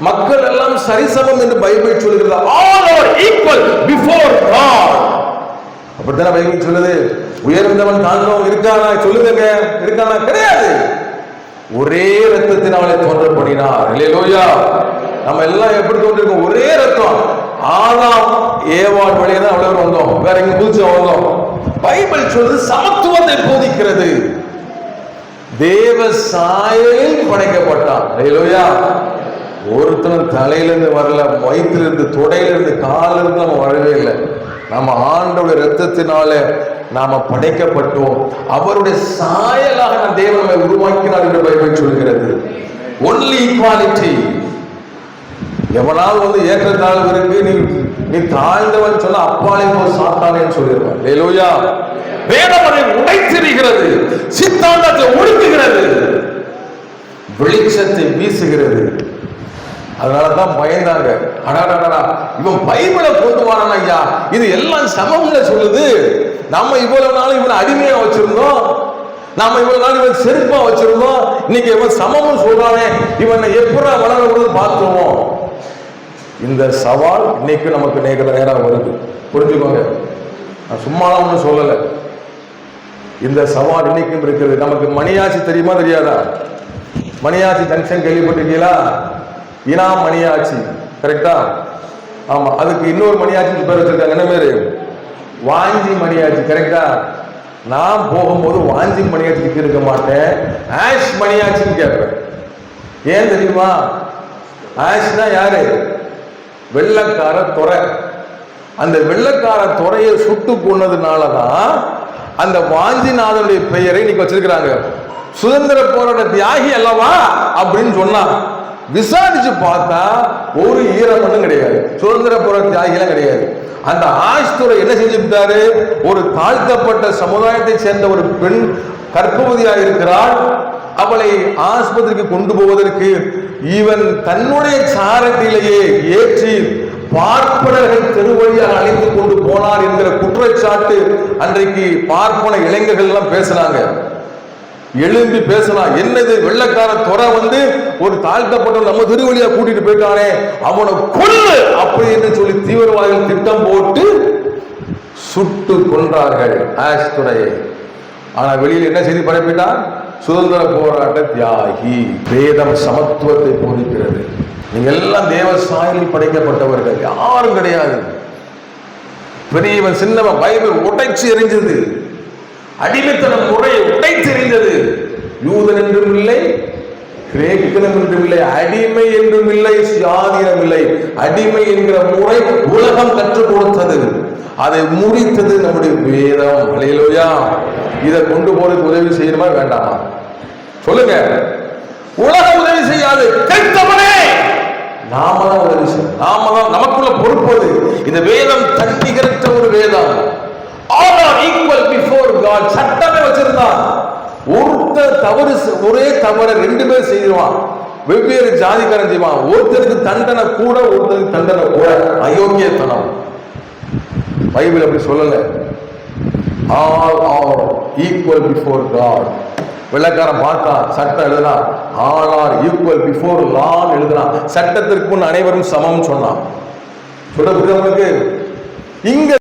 மக்கள் எல்லாம் சரிசமம் என்று பைபிள் சொல்கிறது all are equal before God அப்படித்தானே பைபிள் சொல்லுது? உயர்ந்தவன் தாழ்ந்தவன் இருக்கானா? சொல்லுங்க இருக்கானா? கிடையாது. ஒரே ரத்தத்தினாலே தோன்றப்படினார். லோயா நம்ம எல்லாம் எப்படி தோன்றிருக்கோம்? ஒரே ரத்தம் ஆதாம் ஏவாள் வழியே தான் அவ்வளவு வந்தோம். வேற எங்க புதுச்சு வந்தோம். பைபிள் சொல்றது சமத்துவத்தை போதிக்கிறது. தேவ சாயலில் படைக்கப்பட்டான். இல்லையா ஒருத்தனும் தலையிலேருந்து வரல வயிற்றுலேருந்து தொடையிலேருந்து காலிலிருந்து நம்ம வரவே இல்லை. நம்ம ஆண்டோட ரத்தத்தினால நாம படைக்கப்பட்டோம். அவருடைய சாயலாக நம் தேவனை உருவாக்கினார் என்று பைபிள் சொல்கிறது. ஒன்லி ஈக்வாலிட்டி எவனாவது வந்து ஏற்றத்தாழ்வு இருக்கு நீ நீ தாழ்ந்தவன் சொன்ன அப்பாலே போய் சாத்தானேன்னு சொல்லிடுவான். லேலூயா வேதம் உடைத்திருக்கிறது சித்தாந்தத்தை ஒடுக்குகிறது. வெளிச்சத்தை வீசுகிறது. அதனாலதான் பயந்தாங்க. அடாடாடா இவன் பைபிளை போத்துவானா ஐயா. இது எல்லாம் சமம்ல சொல்லுது. நம்ம இவ்வளவு நாள் இவனை அடிமையா வச்சிருந்தோம். நாம இவ்வளவு நாள் இவன் செருப்பா வச்சிருந்தோம். இன்னைக்கு இவன் சமம்னு சொல்றானே. இவனை எப்படா வளர விடுறது பார்த்துருவோம். இந்த சவால் இன்னைக்கு நமக்கு நேர நேரம் வருது. புரிஞ்சுக்கோங்க. நான் சும்மாலாம் ஒன்றும் சொல்லலை. இந்த சவால் இன்னைக்கும் இருக்குது. நமக்கு மணியாச்சி தெரியுமா தெரியாதா? மணியாச்சி ஜங்ஷன் கேள்விப்பட்டிருக்கீங்களா? இனா மணியாச்சி கரெக்டா ஆமா அதுக்கு இன்னொரு மணியாச்சி பேர் வச்சிருக்காங்க. என்ன பேரு? வாஞ்சி மணியாச்சி. கரெக்டா நான் போகும்போது வாஞ்சி மணியாச்சிக்கு இருக்க மாட்டேன். ஆஷ் மணியாச்சின்னு கேட்பேன். ஏன் தெரியுமா? ஆஷ்னா யாரு? வெள்ளக்கார துறை அந்த வெள்ளக்கார துறையை சுட்டு கொன்னதுனால தான் அந்த வாஞ்சிநாதனுடைய பெயரை இன்னைக்கு வச்சிருக்கிறாங்க. சுதந்திர போராட்ட தியாகி அல்லவா? அப்படின்னு சொன்னான். விசாரிச்சு பார்த்தா ஒரு ஈரமண்ணும் கிடையாது. சுதந்திர புற தியாகிலாம் கிடையாது. அந்த ஆஷ்துரை என்ன செஞ்சுட்டாரு ஒரு தாழ்த்தப்பட்ட சமுதாயத்தை சேர்ந்த ஒரு பெண் கர்ப்பவதியாக இருக்கிறாள். அவளை ஆஸ்பத்திரிக்கு கொண்டு போவதற்கு இவன் தன்னுடைய சாரத்திலேயே ஏற்றி பார்ப்பனர்கள் தெருவழியாக அழைத்து கொண்டு போனார் என்கிற குற்றச்சாட்டு அன்றைக்கு பார்ப்பன இளைஞர்கள் எல்லாம் பேசுறாங்க. எழும்பி பேசலாம் என்னது வெள்ளக்கார துறை வந்து ஒரு தாழ்த்தப்பட்ட நம்ம திருவழியா கூட்டிட்டு போயிட்டானே அவனை கொல்லு அப்படி என்று சொல்லி தீவிரவாதிகள் திட்டம் போட்டு சுட்டு கொன்றார்கள் ஆஷ் துறையை. ஆனா வெளியில் என்ன செய்தி பரப்பிட்டான் சுதந்திர போராட்ட தியாகி வேதம் சமத்துவத்தை போதிக்கிறது. நீங்க எல்லாம் தேவ சாயலில் படைக்கப்பட்டவர்கள் யாரும் கிடையாது. பெரியவன் சின்னவன் பைபிள் உடைச்சு எரிஞ்சது. அடிமைத்தனம் முறையை உடை தெரிந்தது யூதன் என்றும் இல்லை கிரேக்கனம் என்றும் இல்லை அடிமை என்றும் இல்லை சுயாதீனம் இல்லை. அடிமை என்கிற முறை உலகம் கற்றுக் கொடுத்தது. அதை முடித்தது நம்முடைய வேதம். அலையிலோயா இதை கொண்டு போறதுக்கு உதவி செய்யணுமா வேண்டாமா? சொல்லுங்க. உலகம் உதவி செய்யாது. கெட்டவனே நாம தான் உதவி செய்யும் நாம தான் நமக்குள்ள பொறுப்பது இந்த வேதம் தட்டிகரித்த ஒரு வேதம். ஈக்குவல் பிஃபோர் காட் சட்டமே வச்சிருந்தான். ஒருத்தர் தவறு ஒரே தவறை ரெண்டு பேர் செய்வான். வெவ்வேறு ஜாதிக்காரன் செய்வான். ஒருத்தருக்கு தண்டனை கூட ஒருத்தருக்கு தண்டனை கூட. அயோக்கியத்தனம். பைபிள் அப்படி சொல்லல. All are equal before God வெள்ளக்காரன் பார்த்தான் சட்டம் எழுதினான். All are equal before law எழுதினான். சட்டத்திற்கு முன் அனைவரும் சமம் சொன்னான். சொல்ல புரியுதா இங்க